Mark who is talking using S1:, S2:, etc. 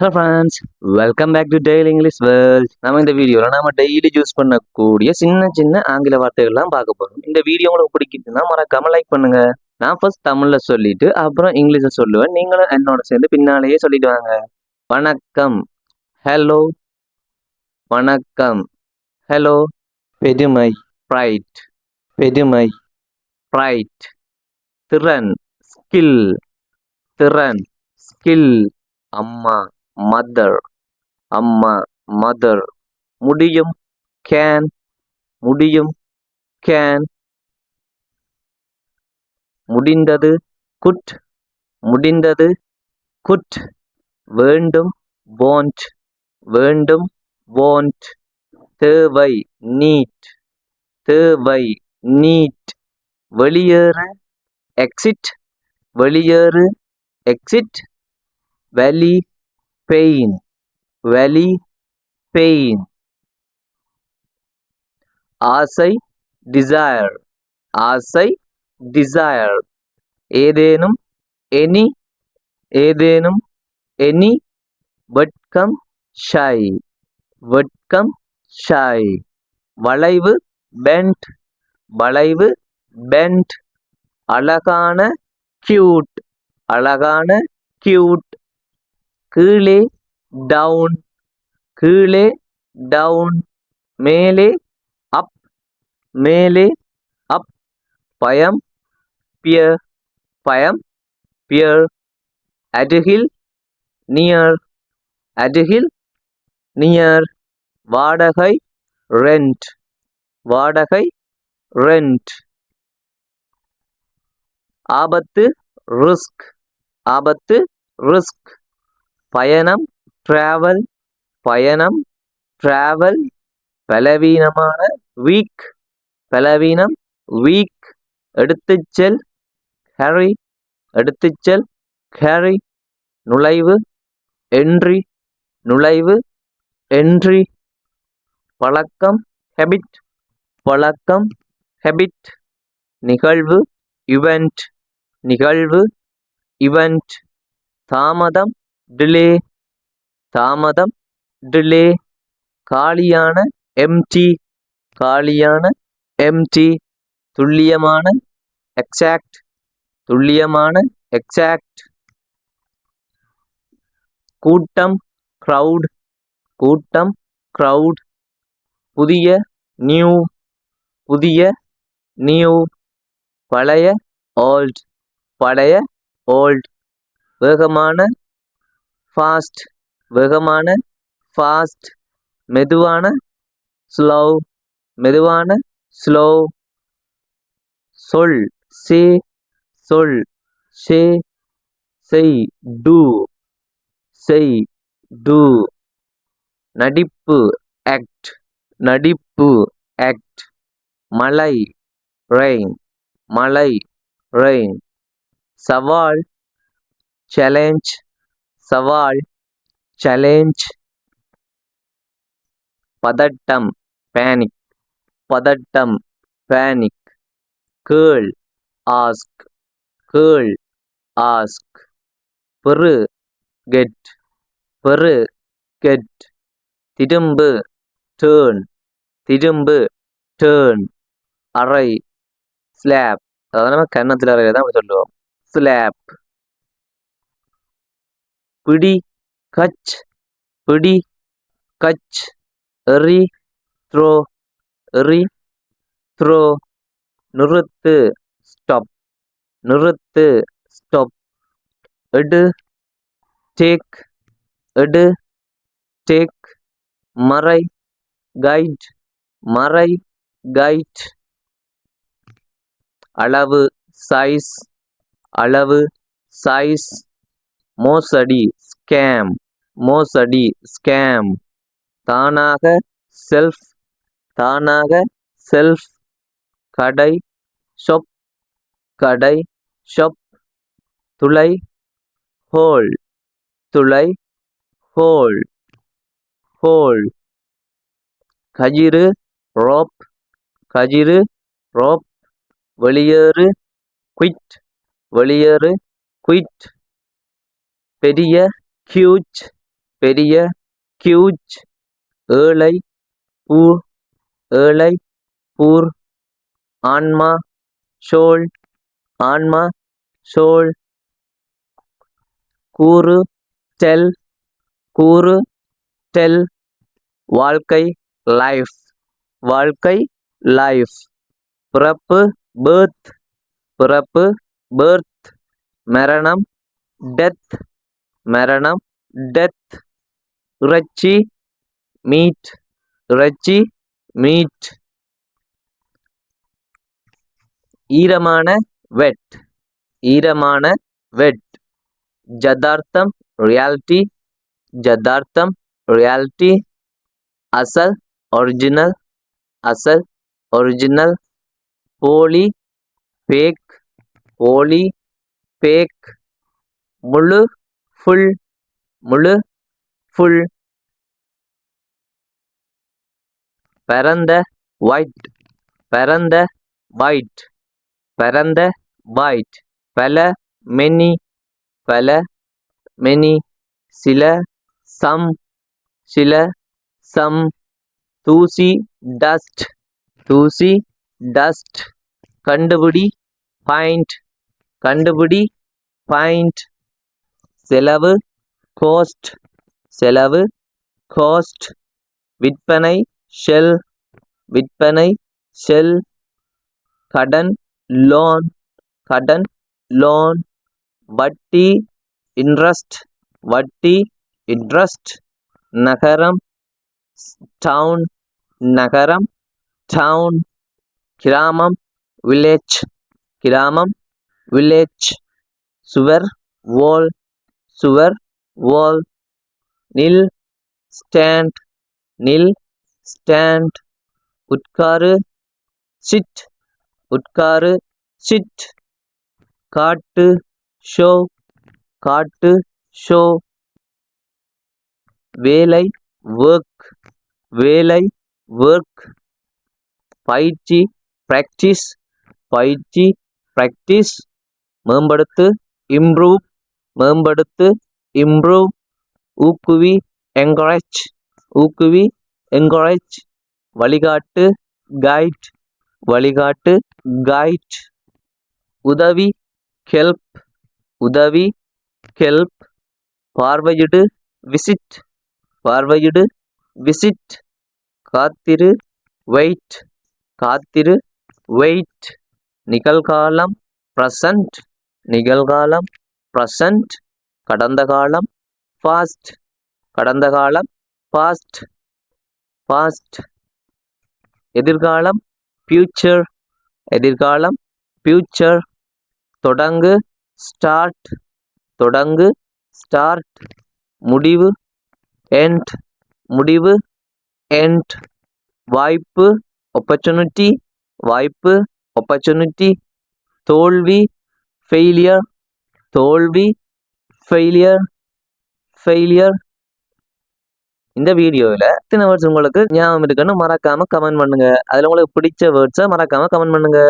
S1: Hello friends welcome back to daily English world நம்ம இந்த வீடியோவில் நம்ம டெய்லி யூஸ் பண்ணக்கூடிய சின்ன சின்ன ஆங்கில வார்த்தைகள்லாம் பார்க்க போகிறோம் இந்த வீடியோ உங்களுக்கு பிடிக்குதுன்னா மறக்காம லைக் பண்ணுங்க. நான் ஃபர்ஸ்ட் தமிழில் சொல்லிட்டு அப்புறம் இங்கிலீஷில் சொல்லுவேன். நீங்களும் என்னோட சேர்ந்து பின்னாலேயே சொல்லிட்டு வாங்க. வணக்கம். ஹலோ வணக்கம். ஹலோ பெருமை. ப்ரைட் பெருமை. ப்ரைட் திறன். ஸ்கில் திறன். ஸ்கில் அம்மா. மதர் அம்மா மதர் முடியும் கேன் முடியும் கேன் முடிந்தது குட் முடிந்தது குட் வேண்டும் வாண்ட் வேண்டும் வாண்ட் தேவை நீட் தேவை நீட் வெளியேறு எக்ஸிட் வெளியேறு எக்ஸிட் வலி பெயின் வலி பெயின் ஆசை டிசையர் ஆசை டிசையர் ஏதேனும் எனி ஏதேனும் எனி வெட்கம் ஷாய் வெட்கம் ஷாய் வளைவு பெண்ட் வளைவு பெண்ட் அழகான கியூட் அழகான கியூட் கீழே டவுன் கீழே டவுன் மேலே அப் மேலே அப் பயம் பியர் பயம் பியர் அருகில் நியர் அருகில் நியர் வாடகை ரெண்ட் வாடகை ரெண்ட் ஆபத்து ரிஸ்க் ஆபத்து ரிஸ்க் பயணம் டிராவல் பயணம் டிராவல் பலவீனமான வீக் பலவீனம் வீக் எடுத்துச் செல் ஹரி எடுத்துச் செல் ஹரி நுழைவு என்ட்ரி நுழைவு என்ட்ரி பழக்கம் ஹெபிட் பழக்கம் ஹெபிட் நிகழ்வு இவெண்ட் நிகழ்வு இவெண்ட் தாமதம் டிலே தாமதம் டிலே காலியான எம்டி காலியான எம்டி துல்லியமான எக்ஸாக்ட் துல்லியமான எக்ஸாக்ட் கூட்டம் க்ரௌட் கூட்டம் க்ரௌட் புதிய நியூ புதிய நியூ பழைய ஓல்ட் பழைய ஓல்ட் வேகமான ஃபாஸ்ட் வேகமான ஃபாஸ்ட் மெதுவான ஸ்லோ மெதுவான ஸ்லோ சொல் சே சொல் ஷே செய் டூ. செய் டூ. நடிப்பு ஆக்ட் நடிப்பு ஆக்ட் மலை ரெயின் மலை ரெயின் சவால் சேலஞ்ச் சவால் சேலஞ்ச் பதட்டம் பேனிக் பதட்டம் பேனிக் கேள் ஆஸ்க் கேள் ஆஸ்க் பெரு கெட் பெரு கெட் திரும்பு டேர்ன் திரும்பு டேர்ன் அறை ஸ்லாப் அதாவது நம்ம கன்னத்தில் அறையில் தான் சொல்லுவோம். ஸ்லாப் பிடி கச் பிடி கச் எறி த்ரோ எறி த்ரோ நிறுத்து ஸ்டாப் நிறுத்து ஸ்டாப் எடு டேக் எடு டேக் மறை கைட் மறை கைட் அளவு சைஸ் அளவு சைஸ் மோசடி ஸ்கேம் மோசடி ஸ்கேம் தானாக செல்ஃப் தானாக செல்ஃப் கடை ஷொப் கடை ஷொப் துளை ஹோல் துளை ஹோல் ஹோல் கயிறு ரோப் கயிறு ரோப் வெளியேறு குயிட் வெளியேறு குயிட் பெரிய ஹியூஜ் பெரிய ஹியூஜ் ஏழை பூ ஏழை பூர் ஆன்மா ஷோல் ஆன்மா ஷோல் கூறு டெல் கூறு டெல் வாழ்க்கை லைஃப் வாழ்க்கை லைஃப் பிறப்பு பேர்த் பிறப்பு பேர்த் மரணம் டெத் மரணம் டெத் இறைச்சி மீட் இறைச்சி மீட் ஈரமான வெட் ஈரமான வெட் ஜதார்த்தம் ரியாலிட்டி ஜதார்த்தம் ரியாலிட்டி அசல் ஒரிஜினல் அசல் ஒரிஜினல் போலி பேக் போலி பேக் முழு ஃபுல் முழு ஃபுல் பரந்த ஒயிட் பரந்த ஒயிட் பரந்த ஒயிட் பல மெனி பல மெனி சில சம் சில சம் தூசி டஸ்ட் தூசி டஸ்ட் கண்டுபிடி பாயிண்ட் கண்டுபிடி பாயிண்ட் செலவு கோஸ்ட் செலவு கோஸ்ட் விற்பனை ஷெல் விற்பனை ஷெல் கடன் லோன் கடன் லோன் வட்டி இன்ட்ரஸ்ட் வட்டி இன்ட்ரஸ்ட் நகரம் டவுன் நகரம் டவுன் கிராமம் வில்லேஜ் கிராமம் வில்லேஜ் சுவர் வோல் சுவர் வால் நில் ஸ்டாண்ட் நில் ஸ்டாண்ட் உட்காரு சிட் உட்காரு சிட். காட்டு ஷோ காட்டு ஷோ. வேலை ஒர்க் வேலை ஒர்க் பயிற்சி ப்ராக்டிஸ் பயிற்சி ப்ராக்டிஸ் மேம்படுத்து இம்ப்ரூவ் மேம்படுத்து இம்ப்ரூவ் ஊக்குவி என்கரேஜ் ஊக்குவி என்கரேஜ் வழிகாட்டு கைட் வழிகாட்டு கைட் உதவி ஹெல்ப் உதவி ஹெல்ப் பார்வையிடு விசிட் பார்வையிடு விசிட் காத்திரு வெயிட் காத்திரு வெயிட் நிகழ்காலம் ப்ரசன்ட் நிகழ்காலம் ப்ரசன்ட் கடந்த காலம் பாஸ்ட் கடந்த காலம் பாஸ்ட் பாஸ்ட் எதிர்காலம் ஃபியூச்சர் எதிர்காலம் ஃபியூச்சர் தொடங்கு ஸ்டார்ட் தொடங்கு ஸ்டார்ட் முடிவு எண்ட் முடிவு எண்ட் வாய்ப்பு ஆப்பர்ச்சுனிட்டி வாய்ப்பு ஆப்பர்ச்சுனிட்டி தோல்வி ஃபெயிலியர் தோல்வி ஃபெயிலியர் ஃபெயிலியர் இந்த வீடியோவில் எத்தனை வேர்ட்ஸ் உங்களுக்கு ஞாபகம் இருக்குன்னு மறக்காமல் கமெண்ட் பண்ணுங்க. அதில் உங்களுக்கு பிடிச்ச வேர்ட்ஸை மறக்காம கமெண்ட் பண்ணுங்க.